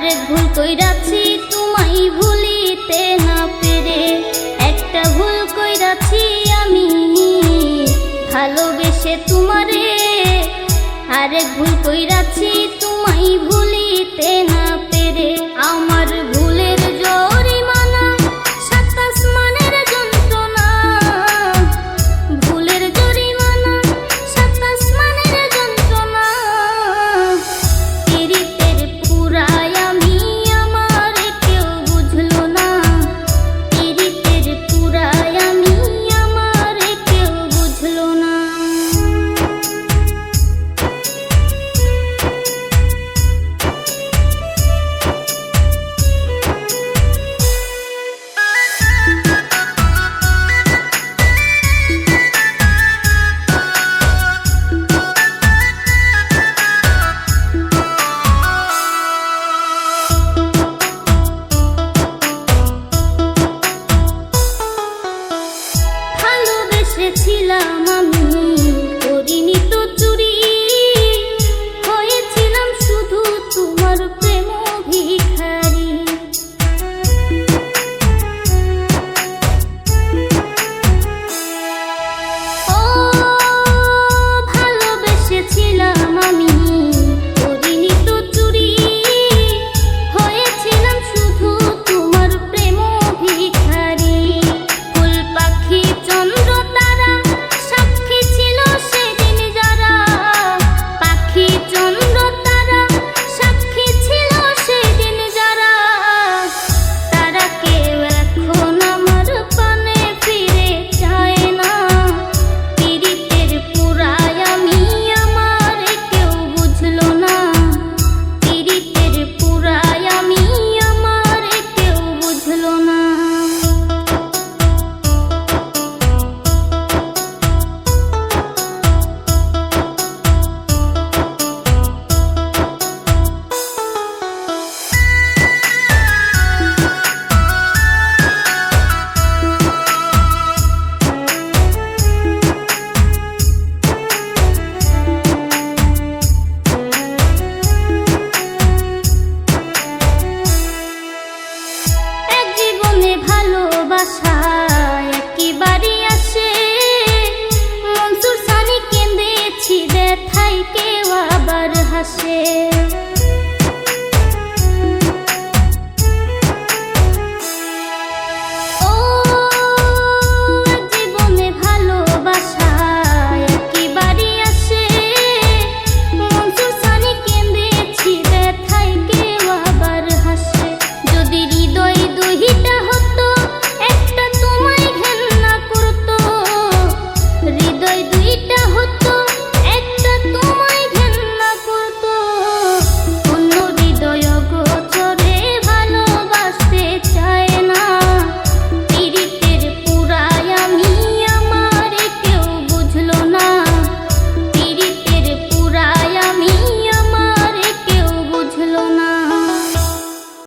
আরেক ভুল কইরাছি তোমায় ভুলিতে না পেরে। একটা ভুল কইরাছি আমি। ভালোবেসে তুমি বসেছিলাম আমি করিনি তো